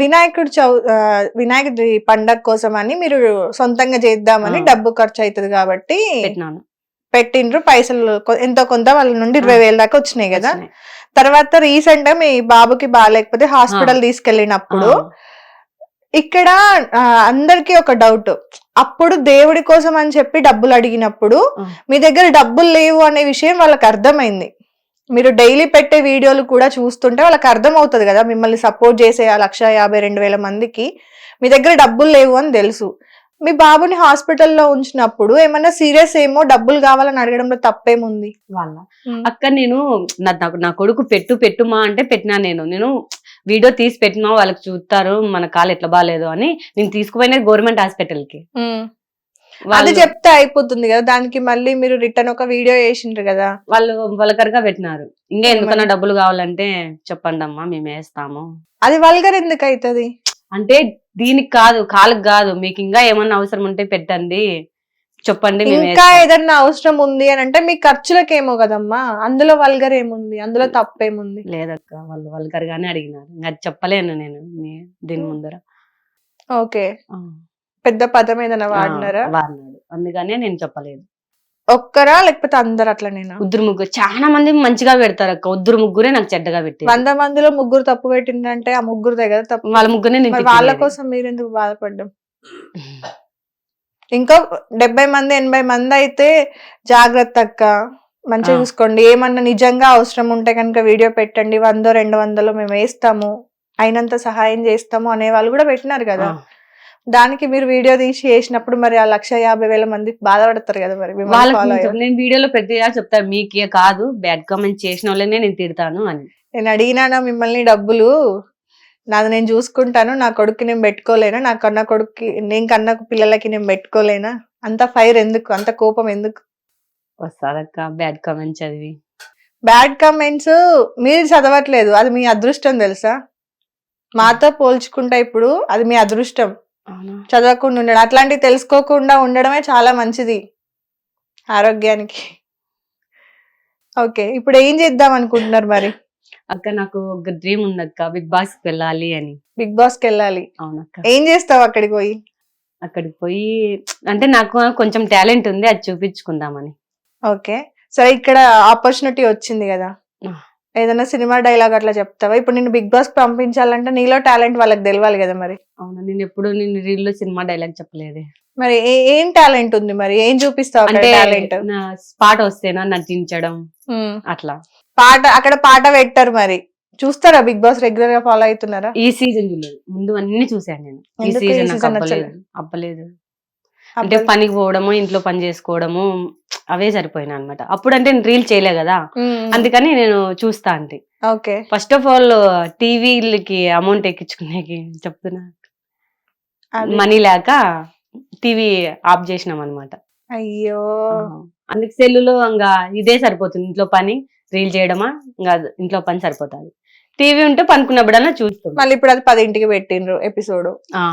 వినాయకుడు చౌ వినాయకుడి పండగ కోసం అని మీరు సొంతంగా చేద్దామని. డబ్బు ఖర్చు అవుతుంది కాబట్టి పెట్టినాను. పెట్టిండ్రు. పైసలు ఎంతో కొంత వాళ్ళ నుండి ఇరవై వేల దాకా వచ్చినాయి కదా. తర్వాత రీసెంట్గా మీ బాబుకి బాగాలేకపోతే హాస్పిటల్ తీసుకెళ్ళినప్పుడు ఇక్కడ అందరికీ ఒక డౌట్. అప్పుడు దేవుడి కోసం అని చెప్పి డబ్బులు అడిగినప్పుడు. మీ దగ్గర డబ్బులు లేవు అనే విషయం వాళ్ళకి అర్థమైంది. మీరు డైలీ పెట్టే వీడియోలు కూడా చూస్తుంటే వాళ్ళకి అర్థం అవుతుంది కదా మిమ్మల్ని సపోర్ట్ చేసే ఆ లక్ష యాభై రెండు వేల మందికి మీ దగ్గర డబ్బులు లేవు అని తెలుసు. మీ బాబుని హాస్పిటల్లో ఉంచినప్పుడు ఏమన్నా సీరియస్ ఏమో డబ్బులు కావాలని అడగడంలో తప్పేముంది? వాళ్ళ. అక్క నేను నా నాకు నా కొడుకు పెట్టు పెట్టుమా అంటే పెట్టినా నేను. నేను వీడియో తీసి పెట్టినా వాళ్ళకి చూస్తారు మన కాలు ఎట్లా బాగాలేదు అని. నేను తీసుకుపోయినది గవర్నమెంట్ హాస్పిటల్కి అది వాళ్ళు- చెప్తే అయిపోతుంది కదా దానికి మళ్ళీ మీరు రిటర్న్ ఒక వీడియో వేసిండ్రు కదా. వాళ్ళు వలకరగా పెట్టినారు. ఇంకా ఎందుకన్నా? డబ్బులు కావాలంటే చెప్పండి అమ్మా మేము వేస్తాము. అది వల్గర్ ఎందుకు అవుతుంది అంటే దీనికి కాదు కాలుకి కాదు మీకు ఇంకా ఏమన్నా అవసరం ఉంటే పెట్టండి. చెప్పండి ఇంకా. ఏదన్నా అవసరం ఉంది అని అంటే మీ ఖర్చులకేమో కదమ్మా అందులో వల్గర్ ఏముంది అందులో తప్పేముంది? లేదక్క వాళ్ళు వల్కరగానే అడిగినారు. ఇంకా అది చెప్పలేను నేను దీని ముందర. ఓకే. పెద్ద పదం ఏదైనా వాడినారా? వాడినాడు. అందుకనే నేను చెప్పలేదు. ఒక్కరా లేకపోతే అందరు అట్లనేనా? ఉద్దురు ముగ్గురు. చాలా మంది మంచిగా పెడతారు అక్క. ఉద్దురు ముగ్గురే నాకు చెడ్డగా పెట్టి వంద మందిలో ముగ్గురు తప్పు పెట్టిందంటే ఆ ముగ్గురు దగ్గర తప్పు వాళ్ళ ముగ్గురే వాళ్ళ. కోసం మీరు ఎందుకు బాధపడ్డం? ఇంకో డెబ్బై మంది ఎనభై మంది అయితే జాగ్రత్త అక్క. మంచిగా. చూసుకోండి. ఏమన్నా నిజంగా అవసరం ఉంటే కనుక వీడియో పెట్టండి. వందో రెండు వందలు మేము వేస్తాము. అయినంత సహాయం చేస్తాము అనే వాళ్ళు కూడా పెట్టినారు కదా. దానికి మీరు వీడియో తీసి చేసినప్పుడు మరి ఆ లక్ష యాభై వేల మంది బాధపడతారు కదా మరి నేను వీడియోలో ప్రతిగా చెప్తాను మీకే కాదు బ్యాడ్ కామెంట్ చేసిన వాళ్ళనే నేను తిడతాను అని. నేను అడిగినానా మిమ్మల్ని డబ్బులు నాది నేను చూసుకుంటాను నా కొడుక్కి నేను పెట్టుకోలేనా నా కన్న కొడుక్కి నేను కన్న పిల్లలకి నేను పెట్టుకోలేనా? అంత ఫైర్ ఎందుకు? అంత కోపం ఎందుకు? వస్తాదక్క బ్యాడ్ కామెంట్ చదివి. బ్యాడ్ కామెంట్స్ మీరు చదవట్లేదు అది మీ అదృష్టం తెలుసా? మాతో పోల్చుకుంటే ఇప్పుడు అది మీ అదృష్టం. చదవకుండా ఉండడం అట్లాంటివి తెలుసుకోకుండా ఉండడమే చాలా మంచిది ఆరోగ్యానికి. ఓకే ఇప్పుడు ఏం చేద్దాం అనుకుంటున్నారు మరి? అక్క నాకు ఒక డ్రీమ్ ఉంది అక్క బిగ్ బాస్కి వెళ్ళాలి అని. బిగ్ బాస్కి వెళ్ళాలి. అవునక్క. ఏం చేస్తావు అక్కడికి పోయి? అక్కడికి పోయి అంటే నాకు కొంచెం టాలెంట్ ఉంది అది చూపించుకుందామని. ఓకే సరే ఇక్కడ ఆపర్చునిటీ వచ్చింది కదా. ఏదైనా సినిమా డైలాగ్ అట్లా చెప్తావా? ఇప్పుడు నేను బిగ్ బాస్ పంపించాలంటే నీలో టాలెంట్ వాళ్ళకి తెలియాలి కదా మరి. అవునా నేను ఎప్పుడు నేను రీల్లో సినిమా డైలాగ్ చెప్పలేదే. మరి ఏ- ఏం టాలెంట్ ఉంది మరి? ఏం చూపిస్తావు అక్కడ అంటే టాలెంట్? నా పాట వస్తేనా నటించడం? అట్లా. పాట అక్కడ పాట పెట్టారు మరి. చూస్తారా బిగ్ బాస్ రెగ్యులర్గా ఫాలో అవుతున్నారా? ఈ సీజన్ చూడలేదు. ముందు అన్ని చూసాను నేను. ఈ ఎందుకు ఈ సీజన్ season నచ్చలేదు? అవ్వలేదు అంటే పనికి పోవడము ఇంట్లో పని చేసుకోవడము అవే సరిపోయినా అనమాట అప్పుడు అంటే నేను రీల్ చేయలే కదా. అందుకని నేను చూస్తా అంటే ఓకే. ఫస్ట్ ఆఫ్ ఆల్ టీవీలకి అమౌంట్ ఎక్కించుకునేకి చెప్తున్నా. మనీ లేక టీవీ ఆఫ్ చేసినాం అనమాట అయ్యో. అందుకు సెల్లులో ఇంకా ఇదే సరిపోతుంది. ఇంట్లో పని రీల్ చేయడమా? ఇంకా ఇంట్లో పని సరిపోతుంది. టీవీ ఉంటే పనుకున్నప్పుడన్నా చూస్తాం. మళ్ళీ ఇప్పుడు అది పదింటికి పెట్టిండ్రు ఎపిసోడ్.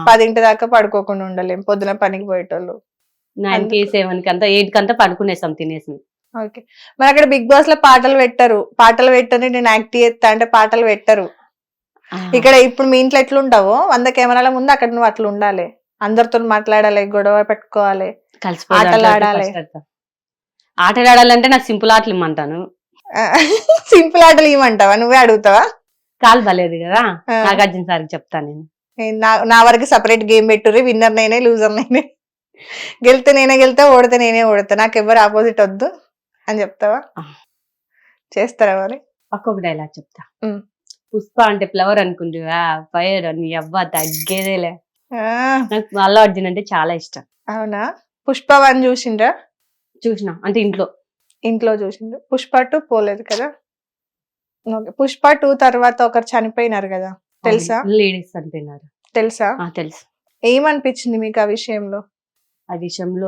పదింటి దాకా పడుకోకుండా ఉండలేం. పొద్దున పనికి పోయేటోళ్ళు. నైన్కి సెవెన్కి అంతా ఎయిట్కి అంతా పడుకునేస్తాం తినేసి. ఓకే. మరి అక్కడ బిగ్ బాస్లో పాటలు పెట్టరు. పాటలు పెట్టని నేను యాక్ట్ చేస్తా అంటే పాటలు పెట్టరు. ఇక్కడ ఇప్పుడు మీ ఇంట్లో ఎట్లుంటావో వంద కెమెరాల ముందు అక్కడ నువ్వు అట్లా ఉండాలి. అందరితో మాట్లాడాలి గొడవ పెట్టుకోవాలి. ఆటలు ఆడాలి. ఆటలు ఆడాలంటే నాకు సింపుల్ ఆటలు ఇమ్మంటాను. సింపుల్ ఆటలు ఇవ్వమంటావా? నువ్వే అడుగుతావా? కాలు బలేదు కదా. నాగార్జున సార్కి చెప్తాను నేను. నా- వరకు సపరేట్ గేమ్ పెట్టుర్రి విన్నర్ నేనే లూజర్ నేనే. గెలితే నేనే గెలితే ఓడితే నేనే ఓడతా. నాకు ఎవరు ఆపోజిట్ వద్దు అని చెప్తావా. చేస్తారా మరి? ఒక్కొక్క డైలాగ్ చెప్తా. పుష్ప అంటే ఫ్లవర్ అనుకుంటువా? ఫైర్ అని? అవ్వ తగ్గేదేలే. ఆ, నాకు అల్లు అర్జున్ అంటే చాలా ఇష్టం. అవునా? పుష్ప వన్ చూసిండ్రా? చూసిన. అంటే ఇంట్లో. ఇంట్లో చూసిండ్రు పుష్ప టూ పోలేదు కదా? పుష్ప టూ తర్వాత ఒకరు చనిపోయినారు కదా. తెలుసా? లేడీస్ చనిపోయినారు తెలుసా? తెలుసు. ఏమనిపించింది మీకు ఆ విషయంలో? ఆ విషయంలో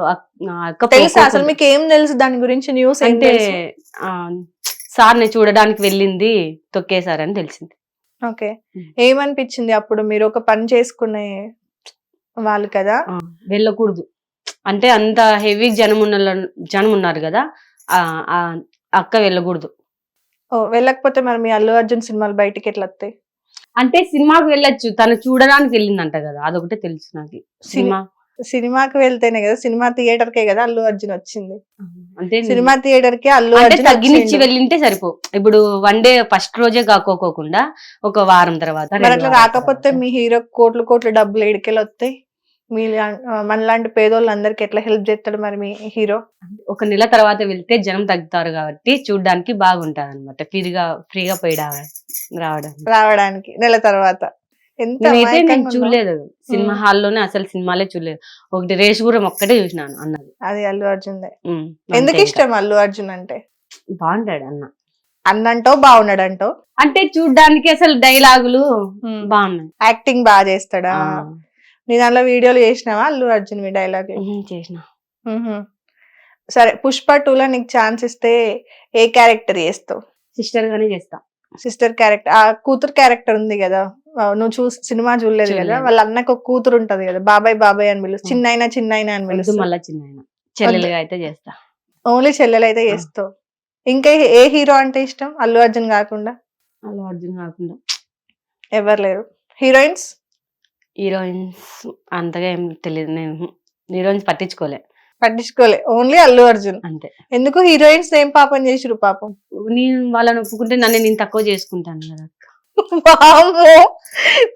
తెలుసా? అసలు మీకు ఏం తెలుసు? దాని గురించి న్యూస్ అంటే సార్ని చూడడానికి వెళ్ళింది తొక్కేశారని తెలిసింది. ఓకే. ఏమనిపించింది అప్పుడు? మీరు ఒక పని చేసుకునే వాళ్ళు కదా. వెళ్ళకూడదు. అంటే అంత హెవీ జనం ఉన్న జనం ఉన్నారు కదా అక్క వెళ్ళకూడదు. వెళ్ళకపోతే మరి మీ అల్లు అర్జున్ సినిమాలు బయటికి ఎట్లా వస్తాయి? అంటే సినిమాకి వెళ్ళొచ్చు తను చూడడానికి వెళ్ళిందంట కదా అదొకటే తెలుసు నాకు. సినిమా సినిమాకి వెళ్తేనే కదా సినిమా థియేటర్ కే కదా అల్లు అర్జున్ వచ్చింది? అంటే సినిమా థియేటర్కి అల్లు అర్జున్ తగ్గినిచ్చి. వెళ్ళింటే సరిపో. ఇప్పుడు వన్ డే ఫస్ట్ రోజే కాకోకోకుండా ఒక వారం తర్వాత రాకపోతే. మీ హీరో కోట్లు కోట్లు డబ్బులు ఎడికెళ్ళి వస్తాయి మీ మనలాంటి పేదోళ్ళు అందరికి ఎట్లా హెల్ప్ చేస్తాడు మరి మీ హీరో ఒక నెల తర్వాత వెళ్తే జనం తగ్గుతారు కాబట్టి చూడడానికి బాగుంటది అనమాట ఫ్రీగా ఫ్రీగా పోయి రావ- రావడం. రావడానికి నెల తర్వాత. నేనైతే నేను. చూడలేదు. సినిమా హాల్లోనే అసలు సినిమాలే చూడలేదు. ఒకటి రేషుగురం ఒక్కటే చూసినాను అన్నది. అది అల్లు అర్జున్ ఎందుకు ఇష్టం అల్లు అర్జున్ అంటే. బాగుంటాడు అన్న. అన్నంటో బాగున్నాడంటో? అంటే చూడ్డానికి అసలు డైలాగులు బాగున్నాయి. యాక్టింగ్ బాగా చేస్తాడా? నీ దాంట్లో వీడియోలు చేసినావా అల్లు అర్జున్ మీ డైలాగ్ చేసిన. సరే పుష్ప టూలో నీకు ఛాన్స్ ఇస్తే ఏ క్యారెక్టర్ చేస్తావు? సిస్టర్ గానే చేస్తా. సిస్టర్ క్యారెక్టర్ ఆ కూతురు క్యారెక్టర్ ఉంది కదా నువ్వు చూ సినిమా చూడలేదు కదా. వాళ్ళ అన్నకు ఒక కూతురు ఉంటది కదా బాబాయ్ బాబాయ్ అని పిలుసు చిన్నైనా చిన్నైనా అని వద్దు పిలుసు మళ్ళా చిన్న చెల్లెలుగా అయితే చేస్తా. ఓన్లీ చెల్లెలు అయితే చేస్తావు. ఇంకా ఏ హీరో అంటే ఇష్టం? అల్లు అర్జున్ కాకుండా? అల్లు అర్జున్ కాకుండా. ఎవరు లేరు. హీరోయిన్స్ హీరోయిన్స్ అంతగా ఏం తెలియదు నేను హీరోయిన్స్ పట్టించుకోలే. పట్టించుకోలే. ఓన్లీ అల్లు అర్జున్. అంతే. ఎందుకు హీరోయిన్స్ ఏం పాపం చేసిరు పాపం? నేను వాళ్ళని ఒప్పుకుంటే నన్ను నేను తక్కువ చేసుకుంటాను కదా. వామ్మో!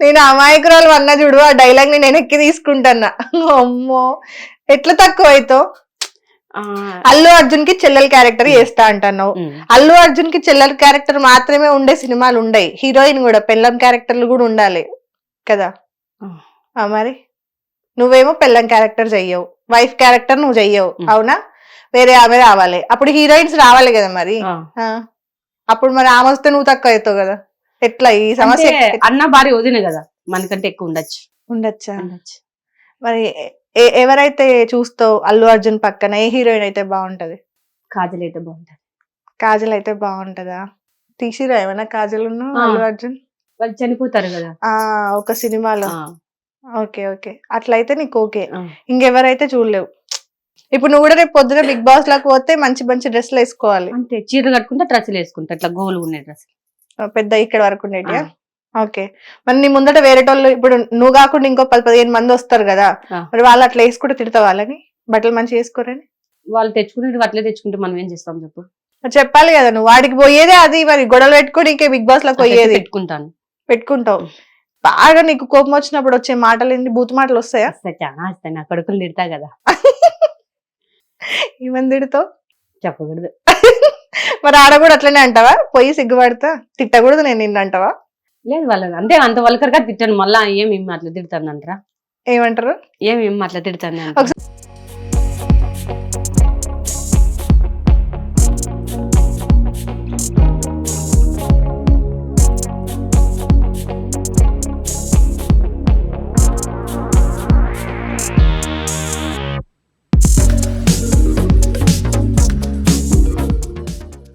నేను అమాయకురాలు అన్న చూడు ఆ డైలాగ్ నేను వెనక్కి తీసుకుంటానా అమ్మో! ఎట్లా తక్కువ అవుతావు ఆ, అల్లు అర్జున్కి చెల్లెల క్యారెక్టర్ చేస్తా అంటున్నావు. అల్లు అర్జున్కి చెల్లెల క్యారెక్టర్ మాత్రమే ఉండే సినిమాలు ఉండయి. హీరోయిన్ కూడా పెళ్ళం క్యారెక్టర్లు కూడా ఉండాలి కదా? ఆ. మరి. నువ్వేమో పెళ్ళం క్యారెక్టర్ చెయ్యవు. వైఫ్ క్యారెక్టర్ నువ్వు చెయ్యవు. ఉమ్. అవునా? వేరే ఆమె రావాలి. అప్పుడు హీరోయిన్స్ రావాలి కదా మరి. ఆ. ఆ. అప్పుడు మరి ఆమె వస్తే నువ్వు తక్కువ అవుతావు కదా. ఎట్లా ఈ సమస్య అంటే అన్న భార్య వదిన కదా. మనకంటే ఎక్కువ ఉండొచ్చు. ఉండొచ్చా? ఉండొచ్చు. మరి ఏ- ఎవరైతే చూస్తావు అల్లు అర్జున్ పక్కన ఏ హీరోయిన్ అయితే బాగుంటది? కాజల్ అయితే బాగుంటది. కాజల్ అయితే బాగుంటదా? తీసిరా ఏమైనా కాజల్ ఉన్న ఆ. అల్లు అర్జున్? వాళ్ళు చనిపోతారు కదా. ఆ ఒక సినిమాలో. Okay okay. అట్లయితే నీకు ఓకే. ఇంకెవరైతే చూడలేవు. ఇప్పుడు నువ్వు కూడా రేపు పొద్దున బిగ్ బాస్లకు పోతే మంచి మంచి డ్రెస్సులు వేసుకోవాలి. అంతే. చీర కట్టుకుంటే డ్రెస్సులు వేసుకుంటా. ఇట్లా గోలు ఉండే డ్రెస్ పెద్ద ఇక్కడ వరకు ఉండేటియా? ఓకే. మరి నీ ముందట వేరేటోళ్ళు ఇప్పుడు నువ్వు కాకుండా ఇంకో పది పదిహేను మంది వస్తారు కదా. మరి వాళ్ళు అట్లా వేసుకుంటే తిడతావు వాళ్ళని? బట్టలు మంచిగా వేసుకోరని? వాళ్ళు తెచ్చుకుంటే అట్లే తెచ్చుకుంటే మనం ఏం చేస్తాం చెప్పు? చెప్పాలి కదా నువ్వు. వాడికి పోయేదే అది. మరి గొడవలు పెట్టుకొని ఇంకే బిగ్ బాస్లకు అట్లయితే పోయేది. పెట్టుకుంటాను. పెట్టుకుంటావు. బాగా నీకు కోపం వచ్చినప్పుడు వచ్చే మాటలు ఏంటి? బూతు మాటలు వస్తాయా? వస్తే చాలా వస్తాయి. నా కొడుకులు తిడతా కదా. ఏమని తిడతావు? చెప్పకూడదు. మరి ఆడ కూడా అట్లనే అంటావా? పోయి సిగ్గుపడతా? తిట్టకూడదు నేను నిన్ను అంటావా? లేదు వాళ్ళ అంటే అంత వల్కర్గా తిట్టాను. మళ్ళా ఏం ఏం అట్లా తిడతాను అంటారా ఏమంటారు? ఏం ఏం అట్లా తిడతాను ఒకసారి